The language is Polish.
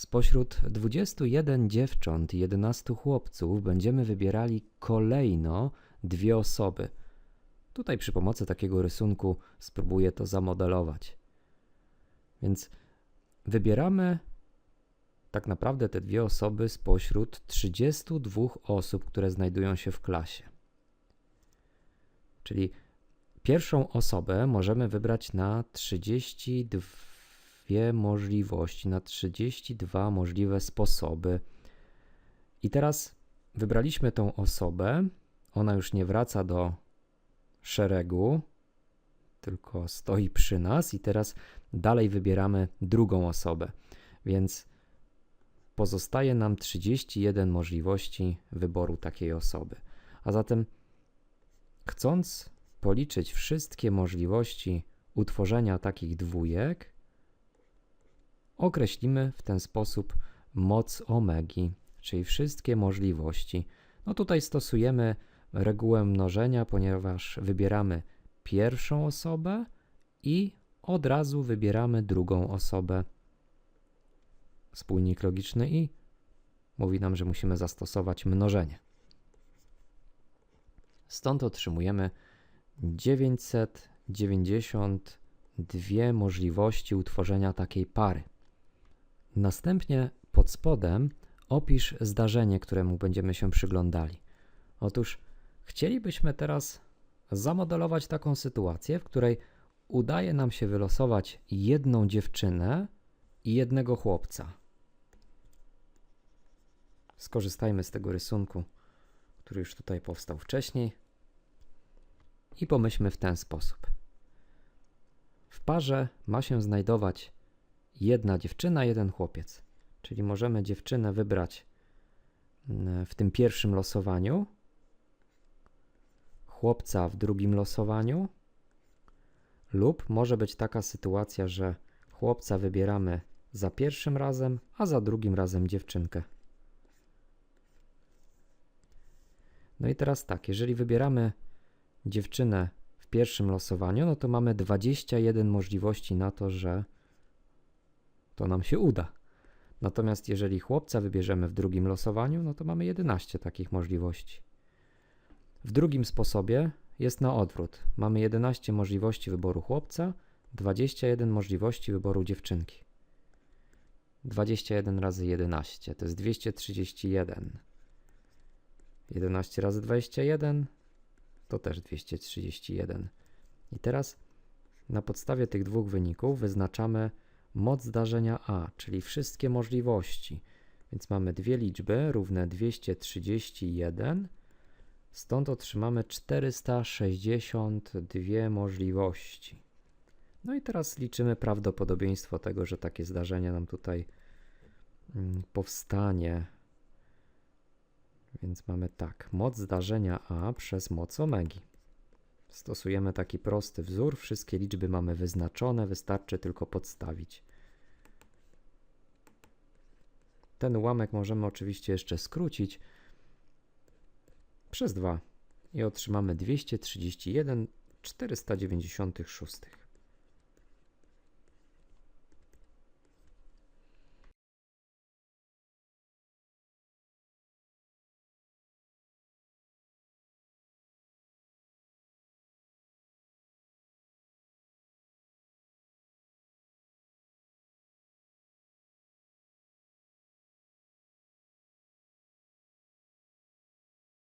Spośród 21 dziewcząt i 11 chłopców będziemy wybierali kolejno dwie osoby. Tutaj przy pomocy takiego rysunku spróbuję to zamodelować. Więc wybieramy tak naprawdę te dwie osoby spośród 32 osób, które znajdują się w klasie. Czyli pierwszą osobę możemy wybrać na 32 możliwości, na 32 możliwe sposoby. I teraz wybraliśmy tą osobę, ona już nie wraca do szeregu, tylko stoi przy nas, i teraz dalej wybieramy drugą osobę. Więc pozostaje nam 31 możliwości wyboru takiej osoby. A zatem, chcąc policzyć wszystkie możliwości utworzenia takich dwójek, określimy w ten sposób moc omegi, czyli wszystkie możliwości. No tutaj stosujemy regułę mnożenia, ponieważ wybieramy pierwszą osobę i od razu wybieramy drugą osobę. Spójnik logiczny i mówi nam, że musimy zastosować mnożenie. Stąd otrzymujemy 992 możliwości utworzenia takiej pary. Następnie pod spodem opisz zdarzenie, któremu będziemy się przyglądali. Otóż chcielibyśmy teraz zamodelować taką sytuację, w której udaje nam się wylosować jedną dziewczynę i jednego chłopca. Skorzystajmy z tego rysunku, który już tutaj powstał wcześniej i pomyślmy w ten sposób. W parze ma się znajdować jedna dziewczyna, jeden chłopiec. Czyli możemy dziewczynę wybrać mm, w tym pierwszym losowaniu, chłopca w drugim losowaniu, lub może być taka sytuacja, że chłopca wybieramy za pierwszym razem, a za drugim razem dziewczynkę. No i teraz tak, jeżeli wybieramy dziewczynę w pierwszym losowaniu, no to mamy 21 możliwości na to, że to nam się uda. Natomiast jeżeli chłopca wybierzemy w drugim losowaniu, no to mamy 11 takich możliwości. W drugim sposobie jest na odwrót. Mamy 11 możliwości wyboru chłopca, 21 możliwości wyboru dziewczynki. 21 razy 11 to jest 231. 11 razy 21 to też 231. I teraz na podstawie tych dwóch wyników wyznaczamy moc zdarzenia A, czyli wszystkie możliwości. Więc mamy dwie liczby równe 231, stąd otrzymamy 462 możliwości. No i teraz liczymy prawdopodobieństwo tego, że takie zdarzenie nam tutaj mm, powstanie. Więc mamy tak, moc zdarzenia A przez moc omegi. Stosujemy taki prosty wzór, wszystkie liczby mamy wyznaczone, wystarczy tylko podstawić. Ten ułamek możemy oczywiście jeszcze skrócić przez 2 i otrzymamy 231 496.